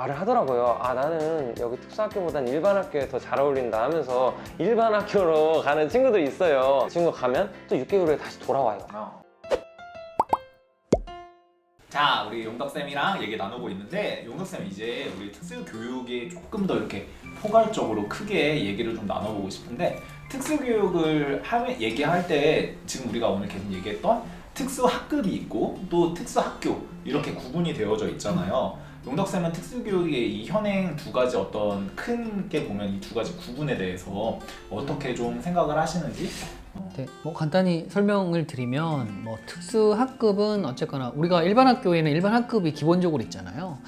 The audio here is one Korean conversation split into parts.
말을 하더라고요. 아 나는 여기 특수학교보단 일반 학교에 더 잘 어울린다 하면서 일반 학교로 가는 친구들이 있어요. 친구 가면 또 6개월 후에 다시 돌아와요. 자, 우리 용덕쌤이랑 얘기 나누고 있는데 용덕쌤 이제 우리 특수교육에 조금 더 이렇게 포괄적으로 크게 얘기를 좀 나눠보고 싶은데 특수교육을 하면 얘기할 때 지금 우리가 오늘 계속 얘기했던 특수학급이 있고 또 특수학교 이렇게 구분이 되어져 있잖아요. 용덕쌤은 특수교육의 이 현행 두 가지 어떤 큰 게 보면 이 두 가지 구분에 대해서 어떻게 좀 생각을 하시는지 네, 뭐 간단히 설명을 드리면 뭐 특수 학급은 어쨌거나 우리가 일반 학교에는 일반 학급이 기본적으로 있잖아요.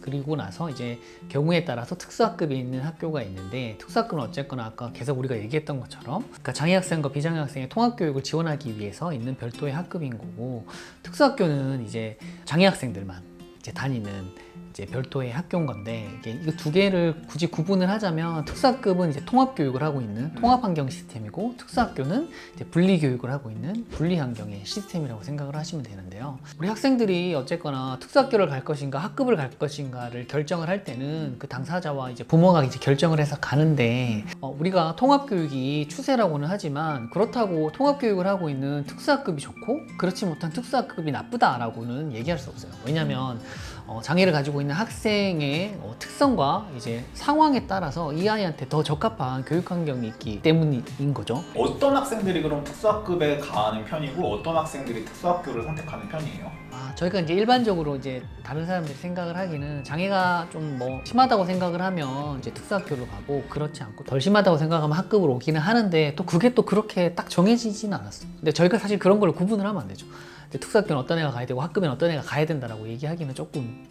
그리고 나서 이제 경우에 따라서 특수학급이 있는 학교가 있는데 특수학급은 어쨌거나 아까 계속 우리가 얘기했던 것처럼 그러니까 장애학생과 비장애학생의 통합교육을 지원하기 위해서 있는 별도의 학급인 거고 특수학교는 이제 장애학생들만 이제 다니는 이제 별도의 학교인 건데 이게 이거 두 개를 굳이 구분을 하자면 특수학급은 이제 통합 교육을 하고 있는 통합 환경 시스템이고 특수학교는 이제 분리 교육을 하고 있는 분리 환경의 시스템이라고 생각을 하시면 되는데요. 우리 학생들이 어쨌거나 특수학교를 갈 것인가 학급을 갈 것인가를 결정을 할 때는 그 당사자와 이제 부모가 이제 결정을 해서 가는데 어, 우리가 통합 교육이 추세라고는 하지만 그렇다고 통합 교육을 하고 있는 특수학급이 좋고 그렇지 못한 특수학급이 나쁘다라고는 얘기할 수 없어요. 왜냐하면 어, 장애를 가지고 있는 학생의 어, 특성과 이제 상황에 따라서 이 아이한테 더 적합한 교육 환경이 있기 때문인 거죠. 어떤 학생들이 그럼 특수학급에 가는 편이고 어떤 학생들이 특수학교를 선택하는 편이에요? 아, 저희가 이제 일반적으로 이제 다른 사람들이 생각을 하기는 장애가 좀 뭐 심하다고 생각을 하면 이제 특수학교를 가고 그렇지 않고 덜 심하다고 생각하면 학급으로 오기는 하는데 또 그게 또 그렇게 딱 정해지지는 않았어요. 근데 저희가 사실 그런 걸 구분을 하면 안 되죠. 특수학교는 어떤 애가 가야 되고 학급은 어떤 애가 가야 된다라고 얘기하기는 조금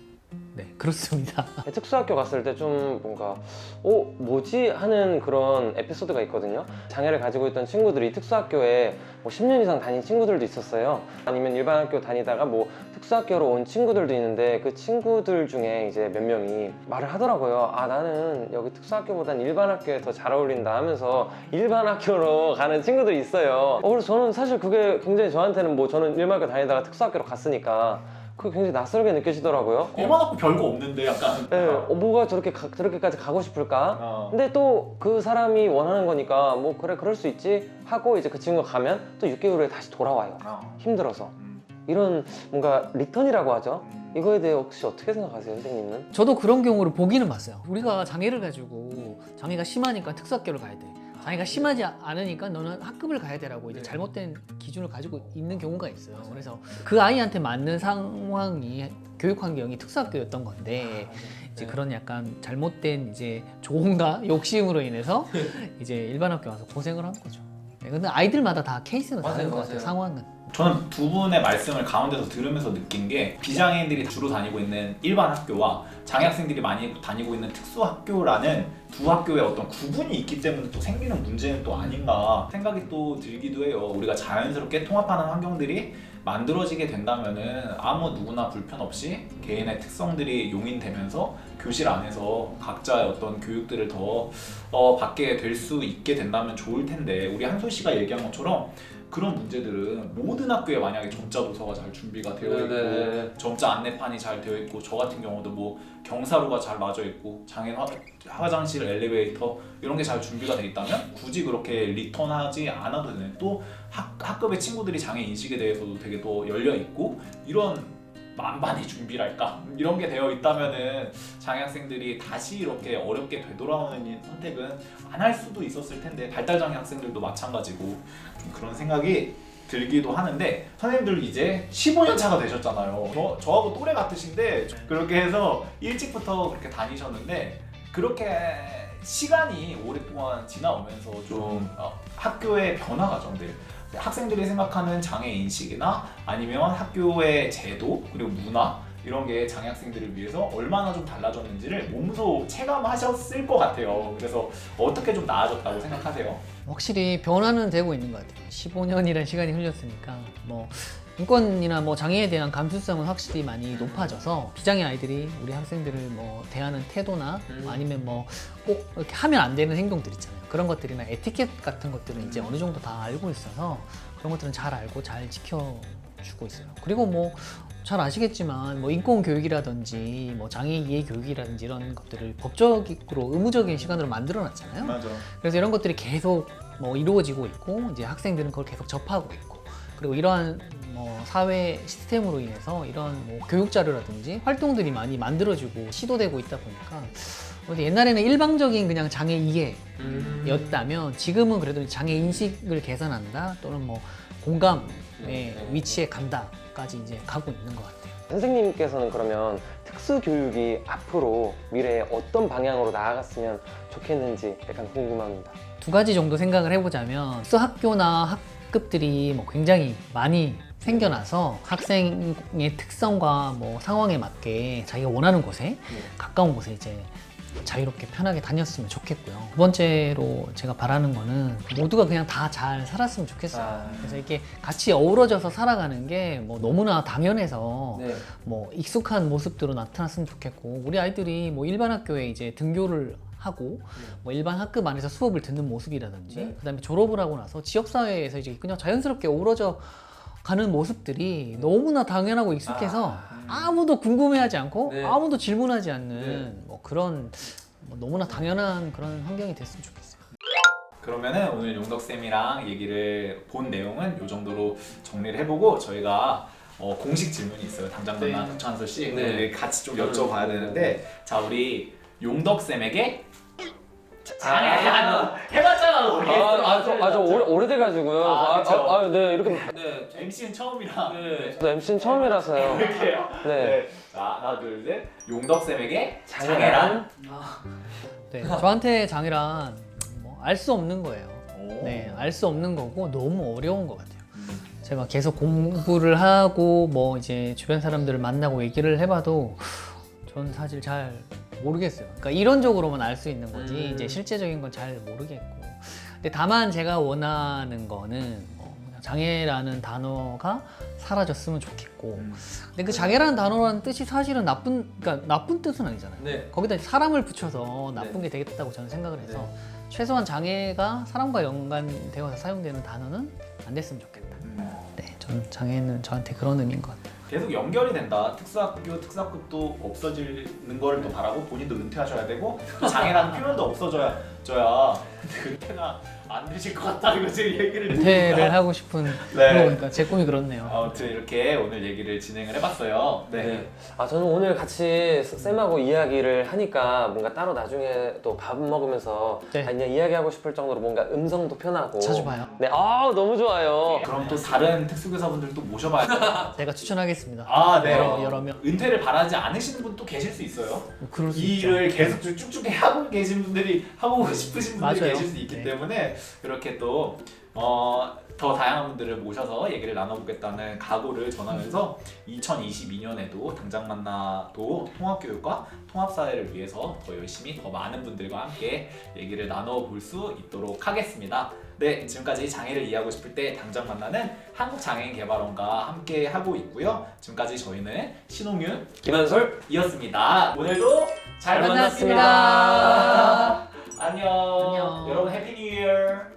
네 그렇습니다. 특수학교 갔을 때 좀 뭔가 어 뭐지 하는 그런 에피소드가 있거든요. 장애를 가지고 있던 친구들이 특수학교에 뭐 10년 이상 다닌 친구들도 있었어요. 아니면 일반 학교 다니다가 뭐 특수학교로 온 친구들도 있는데 그 친구들 중에 이제 몇 명이 말을 하더라고요. 아 나는 여기 특수학교보단 일반 학교에 더 잘 어울린다 하면서 일반 학교로 가는 친구들이 있어요. 어, 그래서 저는 사실 그게 굉장히 저한테는 뭐 저는 일반 학교 다니다가 특수학교로 갔으니까 그게 굉장히 낯설게 느껴지더라고요. 일반 학교 별거 없는데 약간 네, 어, 뭐가 저렇게 가, 저렇게까지 가고 싶을까? 어. 근데 또 그 사람이 원하는 거니까 뭐 그래 그럴 수 있지 하고 이제 그 친구가 가면 또 6개월 후에 다시 돌아와요. 어. 힘들어서 음. 이런 뭔가 리턴이라고 하죠. 음. 이거에 대해 혹시 어떻게 생각하세요, 선생님은? 저도 그런 경우를 보기는 봤어요. 우리가 장애를 가지고 장애가 심하니까 특수학교를 가야 돼. 장애가 심하지 않으니까 너는 학급을 가야 되라고 이제 네. 잘못된 기준을 가지고 있는 경우가 있어요. 그래서 그 아이한테 맞는 상황이 교육 환경이 특수학교였던 건데 이제 그런 약간 잘못된 이제 조언과 욕심으로 인해서 이제 일반 학교 와서 고생을 한 거죠. 네, 근데 아이들마다 다 케이스는 맞아요, 다른 것 맞아요. 같아요. 상황은. 저는 두 분의 말씀을 가운데서 들으면서 느낀 게 비장애인들이 주로 다니고 있는 일반 학교와 장애 학생들이 많이 다니고 있는 특수 학교라는 두 학교의 어떤 구분이 있기 때문에 또 생기는 문제는 또 아닌가 생각이 또 들기도 해요. 우리가 자연스럽게 통합하는 환경들이 만들어지게 된다면은 아무 누구나 불편 없이 개인의 특성들이 용인되면서 교실 안에서 각자의 어떤 교육들을 더 어, 받게 될 수 있게 된다면 좋을 텐데 우리 한솔 씨가 얘기한 것처럼 그런 문제들은 모든 학교에 만약에 점자 도서가 잘 준비가 되어 있고 네네. 점자 안내판이 잘 되어 있고 저 같은 경우도 뭐 경사로가 잘 맞아 있고 장애인 화, 화장실 엘리베이터 이런 게 잘 준비가 돼 있다면 굳이 그렇게 리턴하지 않아도 되는 또 학, 학급의 친구들이 장애 인식에 대해서도 되게 또 열려 있고 이런 만반의 준비랄까 이런 게 되어 있다면은 장애 학생들이 다시 이렇게 어렵게 되돌아오는 이 선택은 안 할 수도 있었을 텐데 발달 장애 학생들도 마찬가지고 좀 그런 생각이 들기도 하는데 선생님들 이제 15년 차가 되셨잖아요. 저, 저하고 또래 같으신데 그렇게 해서 일찍부터 그렇게 다니셨는데 그렇게 시간이 오랫동안 지나오면서 좀 어, 학교의 변화 과정들 학생들이 생각하는 장애 인식이나 아니면 학교의 제도 그리고 문화 이런 게 장애 학생들을 위해서 얼마나 좀 달라졌는지를 몸소 체감하셨을 것 같아요. 그래서 어떻게 좀 나아졌다고 생각하세요? 확실히 변화는 되고 있는 것 같아요. 15년이라는 시간이 흘렸으니까 뭐 인권이나 뭐 장애에 대한 감수성은 확실히 많이 높아져서 비장애 아이들이 우리 학생들을 뭐 대하는 태도나 음. 아니면 뭐 꼭 이렇게 하면 안 되는 행동들 있잖아요. 그런 것들이나 에티켓 같은 것들은 이제 어느 정도 다 알고 있어서 그런 것들은 잘 알고 잘 지켜주고 있어요. 그리고 뭐 잘 아시겠지만 뭐 인권 교육이라든지 뭐 장애 이해 교육이라든지 이런 것들을 법적으로 의무적인 시간으로 만들어 놨잖아요. 맞아. 그래서 이런 것들이 계속 뭐 이루어지고 있고 이제 학생들은 그걸 계속 접하고 있고 그리고 이러한 뭐 사회 시스템으로 인해서 이런 뭐 교육 자료라든지 활동들이 많이 만들어지고 시도되고 있다 보니까 옛날에는 일방적인 그냥 장애 이해였다면 지금은 그래도 장애 인식을 개선한다 또는 뭐 공감의 위치에 간다까지 이제 가고 있는 것 같아요. 선생님께서는 그러면 특수 교육이 앞으로 미래에 어떤 방향으로 나아갔으면 좋겠는지 약간 궁금합니다. 두 가지 정도 생각을 해보자면 특수 학교나 학급들이 뭐 굉장히 많이 생겨나서 학생의 특성과 뭐 상황에 맞게 자기가 원하는 곳에 가까운 곳에 이제 자유롭게 편하게 다녔으면 좋겠고요. 두 번째로 제가 바라는 거는 모두가 그냥 다 잘 살았으면 좋겠어요. 아. 그래서 이렇게 같이 어우러져서 살아가는 게 뭐 너무나 당연해서 네. 뭐 익숙한 모습들로 나타났으면 좋겠고 우리 아이들이 뭐 일반 학교에 이제 등교를 하고 뭐 일반 학급 안에서 수업을 듣는 모습이라든지 네. 그다음에 졸업을 하고 나서 지역 사회에서 이제 그냥 자연스럽게 어우러져 가는 모습들이 너무나 당연하고 익숙해서 아, 무도 궁금해하지 않고 네. 아무도 질문하지 않는 네. 뭐 그런 뭐 너무나 당연한 그런 환경이 됐으면 좋겠어요. 그러면은 오늘 용덕 쌤이랑 얘기를 본 내용은 이 정도로 정리를 해보고 저희가 어, 공식 질문이 있어요. 당장 만나 박찬서 씨. 네. 오늘 같이 좀 여쭤봐야 되는데 자 우리 용덕 쌤에게 장애 야, 너 해봤잖아 우리. 아, 아, 저, 아, 저 오래, 오래돼가지고요. 아, 아, 그쵸. 아, 아, 네, 이렇게. 네. MC는 처음이라. 네. 저 MC는 처음이라서요. 이렇게요. 네. 네. 자 하나 둘 셋. 용덕 쌤에게 장애란? 네, 저한테 장애란 뭐알수 없는 거예요. 오. 네, 알 수 없는 거고 너무 어려운 것 같아요. 음. 제가 계속 공부를 하고 뭐 이제 주변 사람들을 만나고 얘기를 해봐도 전 사실 잘 모르겠어요. 그러니까 이론적으로만 알 수 있는 거지 음. 이제 실제적인 건 잘 모르겠고. 근데 다만 제가 원하는 거는 어, 그냥 장애라는 단어가 사라졌으면 좋겠고. 음. 근데 그 장애라는 단어라는 뜻이 사실은 나쁜 그러니까 나쁜 뜻은 아니잖아요. 네. 거기다 사람을 붙여서 나쁜 네. 게 되겠다고 저는 생각을 해서 최소한 장애가 사람과 연관되어서 사용되는 단어는 안 됐으면 좋겠다. 음. 네, 저는 장애는 저한테 그런 의미인 것 같아요. 계속 연결이 된다. 특수학교, 특수학급도 없어지는 걸 또 바라고 본인도 은퇴하셔야 되고 또 장애라는 표현도 없어져야 져야 그때가 안 되실 것 같다 이거 지금 얘기를 은퇴를 듣니까. 하고 싶은 네. 그러니까 제 꿈이 그렇네요. 아무튼 이렇게 오늘 얘기를 진행을 해봤어요. 네. 네. 아 저는 오늘 같이 쌤하고 이야기를 하니까 뭔가 따로 나중에 또 밥 먹으면서 네. 그냥 이야기하고 싶을 정도로 뭔가 음성도 편하고 자주 봐요. 네, 아 너무 좋아요. 그럼 또 다른 특수교사분들도 모셔봐야 돼요. 제가 추천하겠습니다. 아, 네. 여러, 여러 명. 은퇴를 바라지 않으시는 분도 계실 수 있어요. 뭐 그럴 수 이 있죠. 일을 계속 쭉쭉 하고 계신 분들이 하고 싶으신 분들이 맞아요. 계실 수 있기 네. 때문에 이렇게 또 어, 더 다양한 분들을 모셔서 얘기를 나눠보겠다는 각오를 전하면서 2022년에도 당장 만나도 통합교육과 통합사회를 위해서 더 열심히 더 많은 분들과 함께 얘기를 나눠볼 수 있도록 하겠습니다. 네, 지금까지 장애를 이해하고 싶을 때 당장 만나는 한국장애인개발원과 함께 하고 있고요. 지금까지 저희는 신홍윤, 김한솔 이었습니다. 오늘도 잘잘 만났습니다. 만났습니다. 안녕. 안녕. 여러분 해피 뉴 이어.